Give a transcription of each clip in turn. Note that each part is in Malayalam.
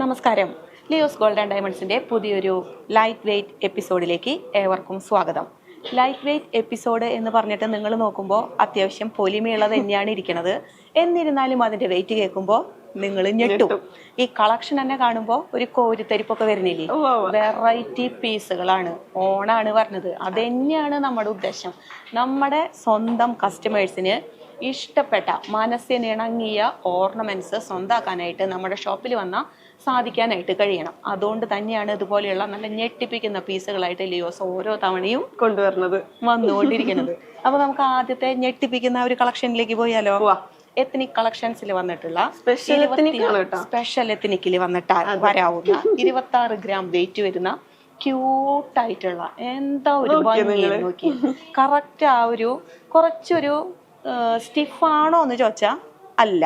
നമസ്കാരം. ലിയോസ് ഗോൾഡ് ആൻഡ് ഡയമണ്ട്സിന്റെ പുതിയൊരു ലൈറ്റ് വെയ്റ്റ് എപ്പിസോഡിലേക്ക് ഏവർക്കും സ്വാഗതം. ലൈറ്റ് വെയ്റ്റ് എപ്പിസോഡ് എന്ന് പറഞ്ഞിട്ട് നിങ്ങൾ നോക്കുമ്പോൾ അത്യാവശ്യം പൊലിമയുള്ളത് തന്നെയാണ് ഇരിക്കുന്നത് എന്നിരുന്നാലും അതിന്റെ വെയിറ്റ് കേൾക്കുമ്പോൾ നിങ്ങൾ ഞെട്ടും. ഈ കളക്ഷൻ തന്നെ കാണുമ്പോൾ ഒരു കോരിത്തരിപ്പൊക്കെ വരുന്നില്ലേ? വെറൈറ്റി പീസുകളാണ്. ഓണാണ് പറഞ്ഞത്. അത് തന്നെയാണ് നമ്മുടെ ഉദ്ദേശം. നമ്മുടെ സ്വന്തം കസ്റ്റമേഴ്സിന് ഇഷ്ടപ്പെട്ട മനസ്സിനിണങ്ങിയ ഓർണമെന്റ്സ് സ്വന്താക്കാനായിട്ട് നമ്മുടെ ഷോപ്പിൽ വന്നാൽ സാധിക്കാനായിട്ട് കഴിയണം. അതുകൊണ്ട് തന്നെയാണ് ഇതുപോലെയുള്ള നല്ല ഞെട്ടിപ്പിക്കുന്ന പീസുകളായിട്ട് ലിയോസ് ഓരോ തവണയും കൊണ്ടുവരുന്നത്. വന്നുകൊണ്ടിരിക്കുന്നത്. അപ്പൊ നമുക്ക് ആദ്യത്തെ ഞെട്ടിപ്പിക്കുന്ന ഒരു കളക്ഷനിലേക്ക് പോയാലോ? എത്നിക് കളക്ഷൻസിൽ വന്നിട്ടുള്ള. സ്പെഷ്യൽ എത്നിക്കിൽ വന്നിട്ട് വരാവുന്ന ഇരുപത്തി ആറ് ഗ്രാം വെയിറ്റ് വരുന്ന ക്യൂട്ടായിട്ടുള്ള എന്താ ഒരു ഭംഗി നോക്കി കറക്റ്റ് ആ ഒരു കുറച്ചൊരു സ്റ്റിഫാണോ എന്ന് ചോദിച്ചാ അല്ല.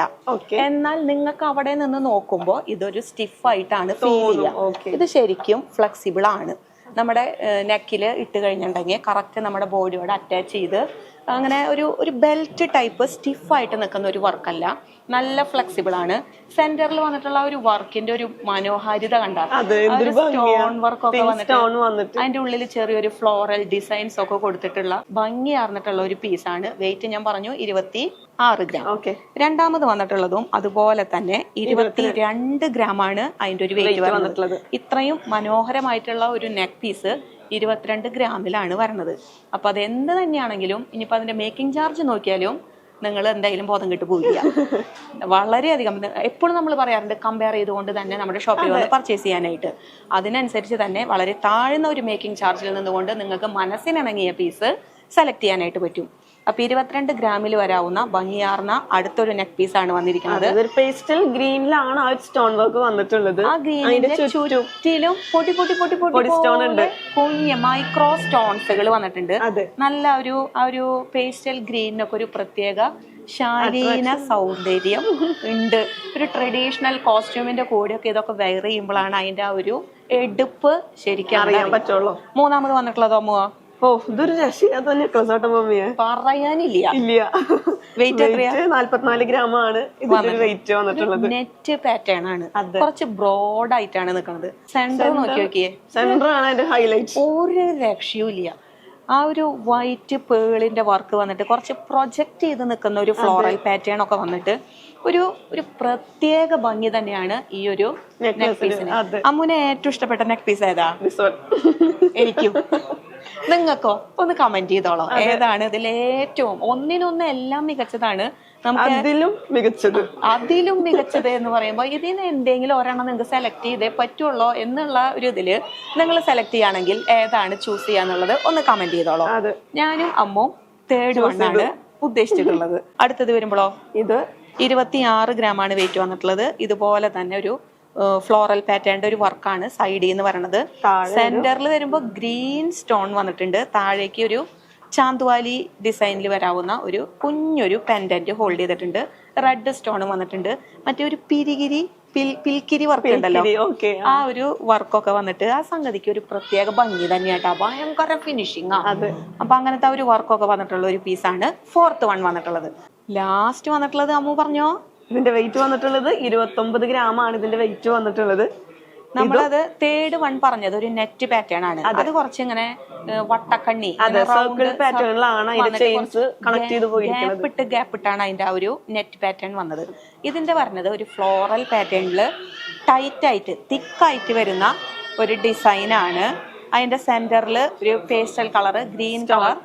എന്നാൽ നിങ്ങൾക്ക് അവിടെ നിന്ന് നോക്കുമ്പോൾ ഇതൊരു സ്റ്റിഫായിട്ടാണ് ഫീൽ ചെയ്യുക ഇത് ശരിക്കും ഫ്ലെക്സിബിൾ ആണ്. നമ്മുടെ നെക്കിൽ ഇട്ട് കഴിഞ്ഞിട്ടുണ്ടെങ്കിൽ കറക്റ്റ് നമ്മുടെ ബോഡിയോട് അറ്റാച്ച് ചെയ്ത് അങ്ങനെ ഒരു ഒരു ബെൽറ്റ് ടൈപ്പ് സ്റ്റിഫായിട്ട് നിൽക്കുന്ന ഒരു വർക്കല്ല നല്ല ഫ്ലെക്സിബിൾ ആണ്. സെന്ററിൽ വന്നിട്ടുള്ള ഒരു വർക്കിന്റെ ഒരു മനോഹാരിത കണ്ടാൽ സ്റ്റോൺ വർക്ക് ഒക്കെ വന്നിട്ട്. അതിന്റെ ഉള്ളിൽ ചെറിയൊരു ഫ്ലോറൽ ഡിസൈൻസ് ഒക്കെ കൊടുത്തിട്ടുള്ള ഭംഗിയാർന്നിട്ടുള്ള ഒരു പീസാണ് വെയിറ്റ് ഞാൻ പറഞ്ഞു ഇരുപത്തി ആറ് ഗ്രാം ഓക്കെ രണ്ടാമത് വന്നിട്ടുള്ളതും അതുപോലെ തന്നെ ഇരുപത്തി രണ്ട് ഗ്രാം ആണ് അതിന്റെ ഒരു വെയിറ്റ് വന്നിട്ടുള്ളത്. ഇത്രയും മനോഹരമായിട്ടുള്ള ഒരു നെക്ക് പീസ് ഇരുപത്തിരണ്ട് ഗ്രാമിലാണ് വരുന്നത് അപ്പോൾ അത് എന്ത് തന്നെയാണെങ്കിലും ഇനിയിപ്പോൾ അതിന്റെ മേക്കിംഗ് ചാർജ് നോക്കിയാലും നിങ്ങൾ എന്തായാലും ബോധം കിട്ടു പോയില്ല വളരെയധികം എപ്പോഴും നമ്മൾ പറയാറുണ്ട് കമ്പയർ ചെയ്തുകൊണ്ട് തന്നെ നമ്മുടെ ഷോപ്പിൽ വന്ന് പർച്ചേസ് ചെയ്യാനായിട്ട്. അതിനനുസരിച്ച് തന്നെ വളരെ താഴ്ന്ന ഒരു മേക്കിംഗ് ചാർജിൽ നിന്നുകൊണ്ട് നിങ്ങൾക്ക് മനസ്സിനിണങ്ങിയ പീസ് സെലക്ട് ചെയ്യാനായിട്ട് പറ്റും. അപ്പൊ ഇരുപത്തിരണ്ട് ഗ്രാമിൽ വരാവുന്ന ഭംഗിയാർന്ന അടുത്തൊരു നെക്ക് പീസ് ആണ് വന്നിരിക്കുന്നത്. പേസ്റ്റൽ ഗ്രീനിലാണ് ആ സ്റ്റോൺ വർക്ക് വന്നിട്ടുള്ളത്. ആ ഗ്രീനിന്റെ ചുറ്റിലും പൊട്ടി പൊട്ടി പൊട്ടി പൊട്ടി സ്റ്റോൺ ഉണ്ട്. കുഞ്ഞ് മൈക്രോ സ്റ്റോൺസുകൾ വന്നിട്ടുണ്ട്. നല്ല ഒരു ആ ഒരു പേസ്റ്റൽ ഗ്രീനൊക്കെ ഒരു പ്രത്യേക ശാലീന സൗന്ദര്യം ഉണ്ട്. ഒരു ട്രഡീഷണൽ കോസ്റ്റ്യൂമിന്റെ കൂടെയൊക്കെ ഇതൊക്കെ വെയർ ചെയ്യുമ്പോഴാണ് അതിന്റെ ആ ഒരു എടുപ്പ് ശരിക്കും അറിയാൻ അറിയാം. പറ്റുള്ളൂ. മൂന്നാമത് വന്നിട്ടുള്ളതോ അമ്മ ഓ ഇതൊരു രക്ഷയില്ലാത്ത നെക്ലസ് ആട്ടോ മമ്മിയെ പറയാനില്ല. ഇല്ല. വെയിറ്റ്? നാല്പത്തിനാല് ഗ്രാം ആണ്. ഇതിന്റെ വെയിറ്റ് വന്നിട്ടുള്ളത്. നെറ്റ് പാറ്റേൺ ആണ്. കുറച്ച് ബ്രോഡ് ആയിട്ടാണ് നിൽക്കുന്നത് സെന്റർ നോക്കി നോക്കിയേ. സെന്റർ ആണ് അതിന്റെ ഹൈലൈറ്റ് ഒരു രക്ഷയും ഇല്ല. ആ ഒരു വൈറ്റ് പേളിന്റെ വർക്ക് വന്നിട്ട് കുറച്ച് പ്രൊജക്ട് ചെയ്ത് നിൽക്കുന്ന ഒരു ഫ്ലോറൽ പാറ്റേൺ ഒക്കെ വന്നിട്ട് ഒരു ഒരു പ്രത്യേക ഭംഗി തന്നെയാണ് ഈ ഒരു നെക്ക് പീസിന് അമ്മുനെ ഏറ്റവും ഇഷ്ടപ്പെട്ട നെക്ക് പീസ് ഏതാ എനിക്കും. നിങ്ങൾക്കോ? ഒന്ന് കമന്റ് ചെയ്തോളോ. ഏതാണ് ഇതിൽ ഏറ്റവും ഒന്നിനൊന്ന് എല്ലാം മികച്ചതാണ്. അതിലും മികച്ചത്. അതിലും മികച്ചത് എന്ന് പറയുമ്പോൾ ഇതിൽ നിന്ന് എന്തെങ്കിലും ഒരെണ്ണം നിങ്ങൾക്ക് സെലക്ട് ചെയ്തേ പറ്റുള്ളൂ എന്നുള്ള ഒരു ഇതിൽ നിങ്ങൾ സെലക്ട് ചെയ്യുകയാണെങ്കിൽ ഏതാണ് ചൂസ് ചെയ്യാന്നുള്ളത് ഒന്ന് കമന്റ് ചെയ്തോളോ. ഞാനും അമ്മും തേർഡ് വണ്ണാണ് ഉദ്ദേശിച്ചിട്ടുള്ളത്. അടുത്തത് വരുമ്പോഴോ ഇത് ഇരുപത്തി ആറ് ഗ്രാം ആണ് വെയിറ്റ് വന്നിട്ടുള്ളത്. ഇതുപോലെ തന്നെ ഒരു ഫ്ലോറൽ പാറ്റേണിന്റെ ഒരു വർക്കാണ് സൈഡിൽ എന്ന് പറയുന്നത് സെന്ററിൽ വരുമ്പോൾ ഗ്രീൻ സ്റ്റോൺ വന്നിട്ടുണ്ട്. താഴേക്ക് ഒരു ചാന്തുവാലി ഡിസൈനിൽ വരാവുന്ന ഒരു കുഞ്ഞൊരു പെൻഡന്റ് ഹോൾഡ് ചെയ്തിട്ടുണ്ട്. റെഡ് സ്റ്റോൺ വന്നിട്ടുണ്ട്. മറ്റേ ഒരു പിരികിരി പിൽ- പിൽക്കിരി വർക്ക് ഉണ്ടല്ലോ. ആ. ഒരു വർക്കൊക്കെ വന്നിട്ട് ആ സംഗതിക്ക് ഒരു പ്രത്യേക ഭംഗി തന്നെയാട്ടോ. ഭയങ്കര ഫിനിഷിങ് ആ. അതെ. അപ്പൊ അങ്ങനത്തെ ആ ഒരു വർക്കൊക്കെ വന്നിട്ടുള്ള ഒരു പീസാണ് ഫോർത്ത് വൺ വന്നിട്ടുള്ളത്. ലാസ്റ്റ് വന്നിട്ടുള്ളത് അമ്മു പറഞ്ഞോ? ഇതിന്റെ വെയിറ്റ് വന്നിട്ടുള്ളത് ഇരുപത്തി ഒമ്പത് ഗ്രാം ആണ് ഇതിന്റെ വെയിറ്റ് വന്നിട്ടുള്ളത്. നമ്മളത് തേർഡ് വൺ പറഞ്ഞത് ഒരു നെറ്റ് പാറ്റേൺ ആണ്. അത്. കുറച്ച് ഇങ്ങനെ വട്ടക്കണ്ണി സർക്കിൾ പാറ്റേണിലാണ് കണക്ട് ചെയ്ത് പോയിരിക്കുന്നത്. ഗ്യാപ്പ് ഇട്ട് ഗ്യാപ്പ് ഇട്ടാണ് അതിന്റെ ആ ഒരു നെറ്റ് പാറ്റേൺ വന്നത്. ഇതിന്റെ പറഞ്ഞത് ഒരു ഫ്ലോറൽ പാറ്റേണിൽ ടൈറ്റ് ആയിട്ട് തിക്കായിട്ട് വരുന്ന ഒരു ഡിസൈൻ ആണ്. അതിന്റെ സെന്ററിൽ ഒരു pastel colour green colour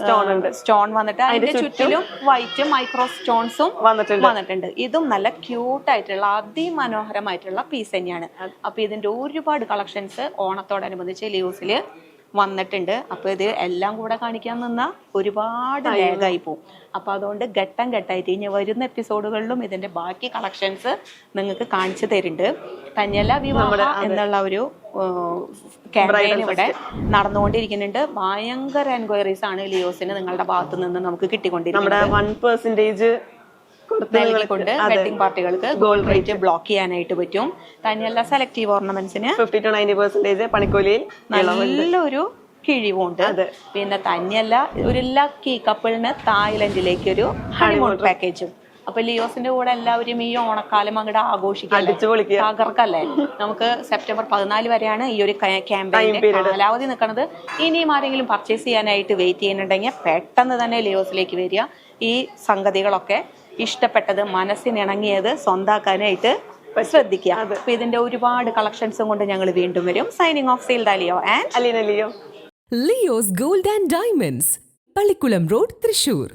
stone ഉണ്ട്. സ്റ്റോൺ വന്നിട്ട് അതിന്റെ ചുറ്റിലും വൈറ്റും മൈക്രോ സ്റ്റോൺസും വന്നിട്ടുണ്ട്. വന്നിട്ടുണ്ട്. ഇതും നല്ല ക്യൂട്ട് ആയിട്ടുള്ള അതിമനോഹരമായിട്ടുള്ള പീസ് തന്നെയാണ്. അപ്പൊ ഇതിന്റെ ഒരുപാട് കളക്ഷൻസ് ഓണത്തോടനുബന്ധിച്ച് ലീവ്സിൽ വന്നിട്ടുണ്ട്. അപ്പോൾ ഇത് എല്ലാം കൂടെ കാണിക്കാൻ നിന്ന ഒരുപാട് ലേഖായി പോകും അപ്പോൾ അതുകൊണ്ട് ഘട്ടം ഘട്ടമായിട്ട് ഇനി വരുന്ന എപ്പിസോഡുകളിലും ഇതിന്റെ ബാക്കി കളക്ഷൻസ് നിങ്ങൾക്ക് കാണിച്ചു തരുന്നുണ്ട്. തന്നെയല്ല വിവാഹ എന്നുള്ള ഒരു ക്യാമ്പയിൻ ഇവിടെ നടന്നുകൊണ്ടിരിക്കുന്നുണ്ട്. ഭയങ്കര എൻക്വയറീസ് ആണ് ലിയോസിന് നിങ്ങളുടെ ഭാഗത്തു നിന്ന് നമുക്ക് കിട്ടിക്കൊണ്ടിരിക്കുന്നത്. നൽകിക്കൊണ്ട് വെഡിങ് പാർട്ടികൾക്ക് ഗോൾഡ് റേറ്റ് ബ്ലോക്ക് ചെയ്യാനായിട്ട് പറ്റും. തന്നെയല്ല സെലക്റ്റീവ് ഓർണമെന്റ്സിന് ഫിഫ്റ്റി ടു നയന്റി പെർസെന്റേജ് പണിക്കൂലിയിൽ നല്ലൊരു കിഴിവുണ്ട്. പിന്നെ തന്നെയല്ല ഒരു ലക്കി കപ്പിളിന് തായ്ലൻഡിലേക്ക് ഒരു ഹണിമൂൺ പാക്കേജും അപ്പൊ ലിയോസിന്റെ കൂടെ എല്ലാവരും ഈ ഓണക്കാലം അങ്ങോട്ട് ആഘോഷിക്കാൻ തകർക്കല്ലേ? നമുക്ക് സെപ്റ്റംബർ പതിനാല് വരെയാണ് ഈ ഒരു ക്യാമ്പയിൻ കാലാവധി നിൽക്കുന്നത് ഇനിയും ആരെങ്കിലും പർച്ചേസ് ചെയ്യാനായിട്ട് വെയിറ്റ് ചെയ്യുന്നുണ്ടെങ്കിൽ പെട്ടെന്ന് തന്നെ ലിയോസിലേക്ക് വരിക. ഈ സംഗതികളൊക്കെ ഇഷ്ടപ്പെട്ടത് മനസ്സിനിണങ്ങിയത് സ്വന്താക്കാനായിട്ട് ശ്രദ്ധിക്കുക. അപ്പൊ ഇതിന്റെ ഒരുപാട് കളക്ഷൻസും കൊണ്ട് ഞങ്ങൾ വീണ്ടും വരും. സൈനിങ് ഓഫ് സെയിൽ ദാലിയോ and Aleena Leo Leo's gold and diamonds Pallikulam road Thrissur